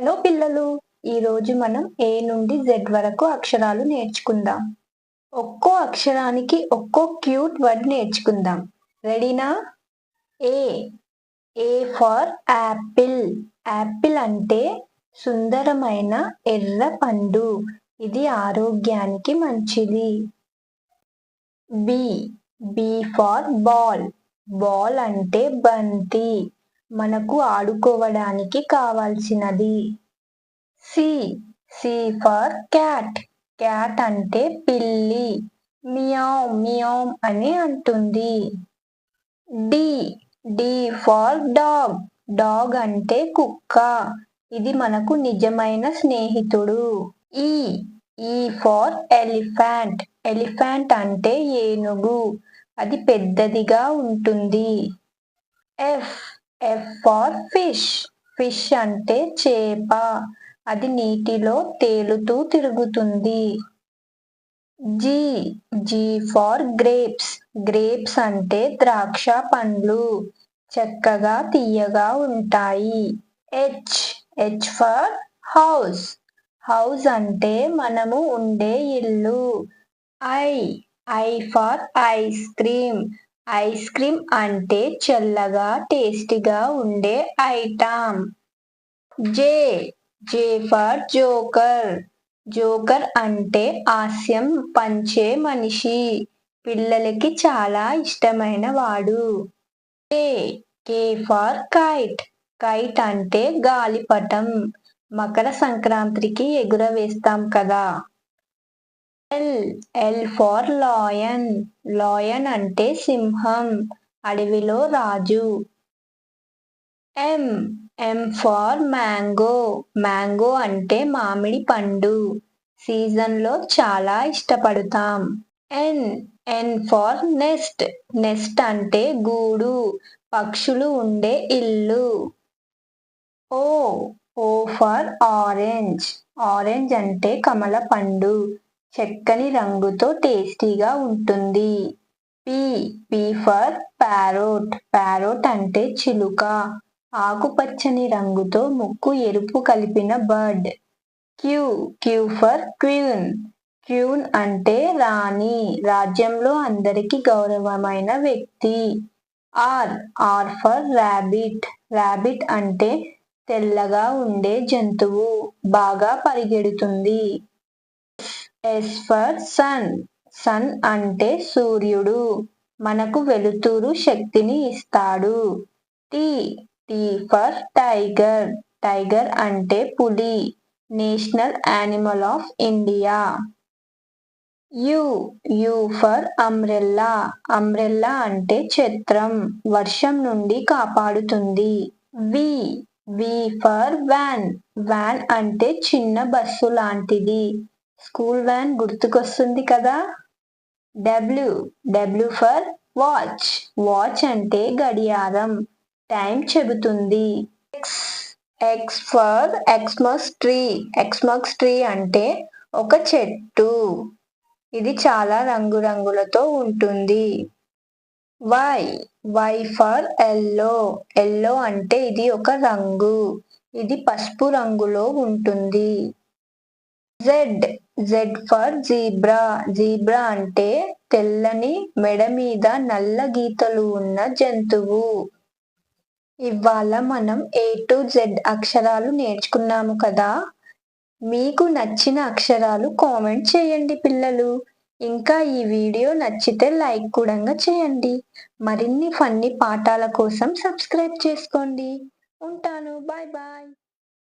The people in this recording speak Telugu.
హలో పిల్లలు ఈరోజు మనం ఏ నుండి జెడ్ వరకు అక్షరాలు నేర్చుకుందాం? ఒక్కో అక్షరానికి ఒక్కో క్యూట్ వర్డ్ నేర్చుకుందాం. రెడీనా? A A for apple. Apple అంటే సుందరమైన ఎర్ర పండు. ఇది ఆరోగ్యానికి మంచిది. B B for ball. Ball అంటే బంతి. మనకు ఆడుకోవడానికి కావాల్సినది. C C for cat. Cat అంటే పిల్లి. మియావ్ మియావ్ అని అంటుంది. D D for dog. Dog అంటే కుక్క. ఇది మనకు నిజమైన స్నేహితుడు. ఈ ఈ ఫార్ ఎలిఫెంట్. ఎలిఫెంట్ అంటే ఏనుగు. అది పెద్దదిగా ఉంటుంది. F F for fish. Fish అంటే చేప. అది నీటిలో తేలుతూ తిరుగుతుంది. G. G for grapes. Grapes అంటే ద్రాక్ష పండ్లు. చక్కగా తీయగా ఉంటాయి. H H for house. House అంటే మనము ఉండే ఇల్లు. I. I for ice cream. Ice cream అంటే చల్లగా టేస్టీగా ఉండే item. J J for joker. Joker అంటే హాస్యం పంచే మనిషి. పిల్లలకి చాలా ఇష్టమైన వాడు. K K for kite. Kite అంటే గాలిపటం. మకర సంక్రాంతికి ఎగురవేస్తాం కదా. L L for lion lion అంటే సింహం. అడవిలో రాజు. M M for mango mango అంటే మామిడి పండు. సీజన్లో చాలా ఇష్టపడతాం. N N for nest nest అంటే గూడు. పక్షులు ఉండే ఇల్లు. O O for orange orange అంటే కమల పండు చక్కని రంగుతో టేస్టీగా ఉంటుంది. P P for parrot parrot అంటే చిలుక. ఆకుపచ్చని రంగుతో ముక్కు ఎరుపు కలిపిన bird Q Q for queen queen అంటే రాణి. రాజ్యంలో అందరికీ గౌరవమైన వ్యక్తి. R R for rabbit rabbit అంటే తెల్లగా ఉండే జంతువు. బాగా పరిగెడుతుంది. Yes for sun. సన్ అంటే సూర్యుడు. మనకు వెలుతురు శక్తిని ఇస్తాడు. T. T for tiger. Tiger అంటే పులి. National animal of India. U. U for umbrella. Umbrella అంటే ఛత్రం వర్షం నుండి కాపాడుతుంది. V. V for van. Van అంటే చిన్న బస్సు లాంటిది. స్కూల్ వ్యాన్ గుర్తుకొస్తుంది కదా? W W for watch. Watch అంటే గడియారం. టైం చెబుతుంది. X X for Xmas tree. Xmas tree అంటే ఒక చెట్టు. ఇది చాలా రంగురంగులతో ఉంటుంది. Y Y for yellow. Yellow అంటే ఇది ఒక రంగు. ఇది పసుపు రంగులో ఉంటుంది. Z Z for zebra zebra అంటే తెల్లని మెడ మీద నల్ల గీతలు ఉన్న జంతువు. ఇవాళ మనం ఏ టు జెడ్ అక్షరాలు నేర్చుకున్నాము కదా. మీకు నచ్చిన అక్షరాలు కామెంట్ చేయండి పిల్లలు. ఇంకా ఈ వీడియో నచ్చితే లైక్ కూడా చేయండి. మరిన్ని ఫన్నీ పాఠాల కోసం సబ్స్క్రైబ్ చేసుకోండి. ఉంటాను. Bye bye.